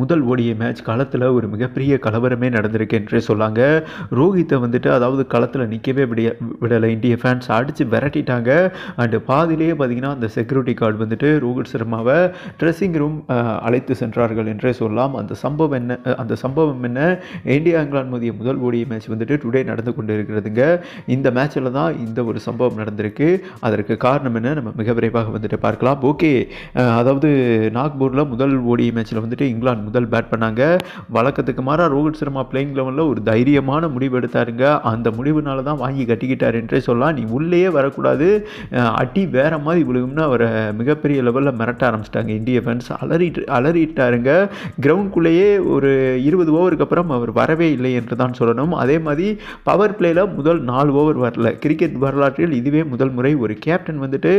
முதல் ஓடிய மேட்ச் களத்தில் ஒரு மிகப்பெரிய கலவரமே நடந்திருக்கு என்றே சொல்லாங்க. ரோஹித்தை வந்துட்டு அதாவது களத்தில் நிற்கவே விடிய விடலை. இந்திய ஃபேன்ஸ் அடித்து விரட்டிட்டாங்க. அண்டு பாதியிலேயே பார்த்தீங்கன்னா அந்த செக்யூரிட்டி கார்டு வந்துட்டு ரோஹித் சர்மாவை ட்ரெஸ்ஸிங் ரூம் அழைத்து சென்றார்கள் என்றே சொல்லலாம். அந்த சம்பவம் என்ன அந்த சம்பவம் என்ன? இந்தியா இங்கிலாந்து மோதிய முதல் ஓடிய மேட்ச் வந்துட்டு டுடே நடந்து கொண்டு இருக்கிறதுங்க இந்த மேட்ச்சில் தான் இந்த ஒரு சம்பவம் நடந்திருக்கு. அதற்கு காரணம் என்ன? நம்ம மிக விரைவாக வந்துட்டு பார்க்கலாம். ஓகே அதாவது நாக்பூரில் முதல் ஓடிய மேட்ச்சில் வந்துட்டு இங்கிலாந்து முதல் பேட் பண்ணாங்க. வழக்கத்துக்கு மாறா ரோஹித் சர்மா பிளேயிங் லெவலில் ஒரு தைரியமான முடிவு எடுத்தாருங்க. அந்த முடிவுனால தான் வாங்கி கட்டிக்கிட்டார் என்றே சொல்லலாம். நீ உள்ளேயே வரக்கூடாது. அடி வேற மாதிரி விழுகும்னு அவரை மிகப்பெரிய லெவலில் மிரட்ட ஆரம்பிச்சிட்டாங்க இந்திய ஃபேன்ஸ் அலறிட்டு அலறிட்டாருங்க. கிரவுண்ட்குள்ளேயே ஒரு இருபது ஓவருக்கு அப்புறம் அவர் வரவே இல்லை என்று தான் சொல்லணும். அதே மாதிரி பவர் பிளேயில் முதல் நாலு ஓவர் வரல. கிரிக்கெட் வரலாற்றில் இதுவே முதல் முறை ஒரு கேப்டன் வந்துட்டு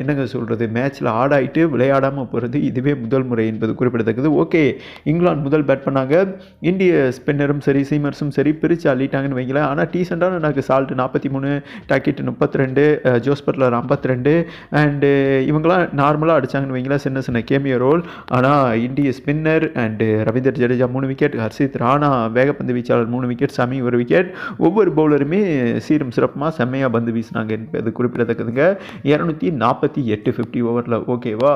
என்னங்க சொல்கிறது மேட்ச்சில் ஆடாயிட்டு விளையாடாமல் போகிறது இதுவே முதல் முறை என்பது குறிப்பிடத்தக்கது. ஓகே இங்கிலாந்து முதல் பேட் பண்ணாங்க இந்திய ஸ்பின்னரும் சரி சீமர்ஸும் சரி பிரித்து அள்ளிட்டாங்கன்னு வைங்களேன். ஆனால் டீசெண்டான எனக்கு சால்ட் நாற்பத்தி மூணு டாக்கெட் முப்பத்தி ரெண்டு ஜோஸ் பட்லர் ஐம்பத்தி ரெண்டு அண்டு இவங்களாம் நார்மலாக அடித்தாங்கன்னு வைங்களேன். சின்ன சின்ன கேமியோ ரோல் ஆனால் இந்திய ஸ்பின்னர் அண்டு ரவீந்தர் ஜடேஜா மூணு விக்கெட் ஹர்ஷித் ராணா வேகப்பந்து வீச்சாளர் மூணு விக்கெட் சமி ஒரு விக்கெட் ஒவ்வொரு பவுலருமே சீரும் சிறப்புமாக செம்மையாக பந்து வீசினாங்க என்பது குறிப்பிடத்தக்கதுங்க. இரநூத்தி நாற்பத்தி எட்டு ஃபிஃப்டி ஓவரில் ஓகேவா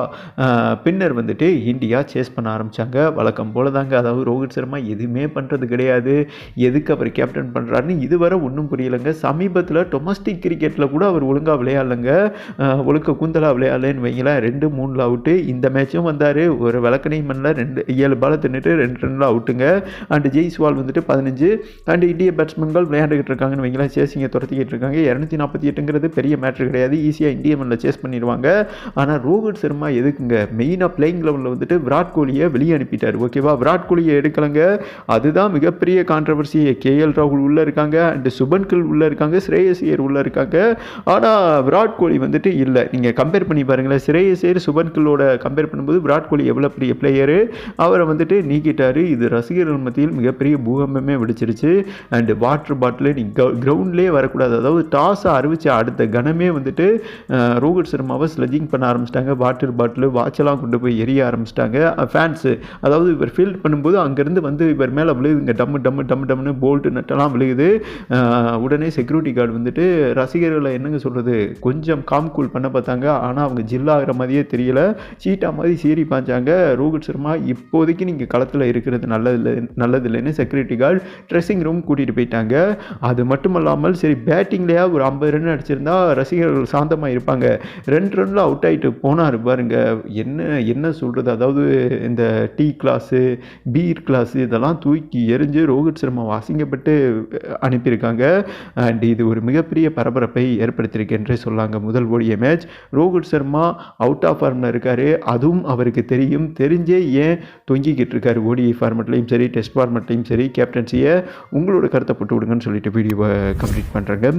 பின்னர் வந்துட்டு இந்தியா சேஸ் பண்ண ஆரம்பித்தாங்க வழக்கம் போல தாங்க. அதாவது ரோஹித் சர்மா எதுவுமே பண்ணுறது கிடையாது. எதுக்கு அவர் கேப்டன் பண்ணுறாருன்னு இதுவரை ஒன்றும் புரியலைங்க. சமீபத்தில் டொமஸ்டிக் கிரிக்கெட்டில் கூட அவர் ஒழுங்காக விளையாடலைங்க. ஒழுக்க கூந்தலாக விளையாடலன்னு வைங்களேன். ரெண்டு மூணில் அவுட்டு இந்த மேட்சும் வந்தார். ஒரு விளக்கணையும் பண்ணல. ரெண்டு ஏழு பாலை தின்னுட்டு ரெண்டு ரனில் அவுட்டுங்க அண்டு ஜெய்ஸ்வால் வந்துட்டு பதினஞ்சு. அண்டு இந்திய பேட்ஸ்மேன்கள் விளையாண்டுக்கிட்டு இருக்காங்கன்னு வைங்களேன். சேசிங்கை துரத்திக்கிட்டு இருக்காங்க. இரநூத்தி நாற்பத்தி எட்டுங்கிறது பெரிய மேட்ரு கிடையாது. ஈஸியாக இந்திய மண்ணில் சேஸ் பண்ணிடுவாங்க. ஆனால் ரோஹித் சர்மா எதுக்குங்க? மெயினாக பிளேயிங் லெவலில் வந்துட்டு விராட் கோலியை வெளியே அனுப்பிட்டார். ஓகேவா விராட் கோலியை எடுக்கலைங்க. அதுதான் மிகப்பெரிய கான்ட்ரவர்சி கேஎல் ராகுல் உள்ளே இருக்காங்க. அண்டு சுபன்கில் உள்ளே இருக்காங்க. ஸ்ரேயசியர் உள்ளே இருக்காங்க. ஆனால் விராட் கோலி வந்துட்டு இல்லை. நீங்கள் கம்பேர் பண்ணி பாருங்களேன். ஸ்ரேயசியர் சுபன்கில்லோட கம்பேர் பண்ணும்போது விராட் கோலி எவ்வளோ பெரிய பிளேயரு அவரை வந்துட்டு நீக்கிட்டார். இது ரசிகர்கள் மத்தியில் மிகப்பெரிய பூகம்பமே வெடிச்சிருச்சு. அண்டு வாட்டர் பாட்டில் நீ கிரவுண்ட்லேயே வரக்கூடாது. அதாவது டாஸை அறிவித்த அடுத்த கணமே வந்துட்டு ரோஹித் சர்மாவை ஸ்லெஜிங் பண்ண ஆரம்பிச்சிட்டாங்க. வாட்டர் பாட்டில் வாட்செல்லாம் கொண்டு போய் எரிய ஆரம்பிச்சிட்டாங்க. ஃபேன்ஸ் அதாவது இவர் ஃபீல்ட் பண்ணும்போது அங்கேருந்து வந்து இவர் மேலே விழுகுதுங்க டம்மு டம்மு டம்மு டம்னு போல்ட்டு நட்டெல்லாம் விழுகுது. உடனே செக்யூரிட்டி கார்டு வந்துட்டு ரசிகர்களை என்னங்க சொல்கிறது கொஞ்சம் காம் கூல் பண்ண பார்த்தாங்க. ஆனால் அவங்க ஜில்லாகிற மாதிரியே தெரியல. சீட்டா மாதிரி சீறி பாஞ்சாங்க ரோஹித் சர்மா இப்போதைக்கு நீங்கள் களத்தில் இருக்கிறது நல்லதில்லை நல்லதில்லைன்னு செக்யூரிட்டி கார்டு ட்ரெஸ்ஸிங் ரூம் கூட்டிகிட்டு போயிட்டாங்க. அது மட்டும் இல்லாமல் சரி பேட்டிங்லேயே ஒரு ஐம்பது ரன் அடிச்சிருந்தா ரசிகர்கள் சாந்தமாக இருப்பாங்க. ரெண்டு ரனில் அவுட் ஆகிட்டு போனார் பாருங்க. என்ன என்ன சொல்கிறது அதாவது இந்த டீ கிளாஸு பீர் கிளாஸு இதெல்லாம் தூக்கி எரிஞ்சு ரோஹித் சர்மா அசிங்கப்பட்டு அனுப்பியிருக்காங்க. அண்ட் இது ஒரு மிகப்பெரிய பரபரப்பை ஏற்படுத்தியிருக்கு என்றே சொல்லாங்க. முதல் ஓடிய match Rohit Sharma out of ஃபார்மில் இருக்கார். அதுவும் அவருக்கு தெரியும். தெரிஞ்சே ஏன் தொங்கிக்கிட்டு இருக்காரு ஓடிஐ ஃபார்மெட்லையும் சரி டெஸ்ட் ஃபார்மெட்லையும் சரி கேப்டன்சியை உங்களோட கருத்தை போட்டு விடுங்கன்னு சொல்லிட்டு வீடியோவை கம்ப்ளீட் பண்ணுறேங்க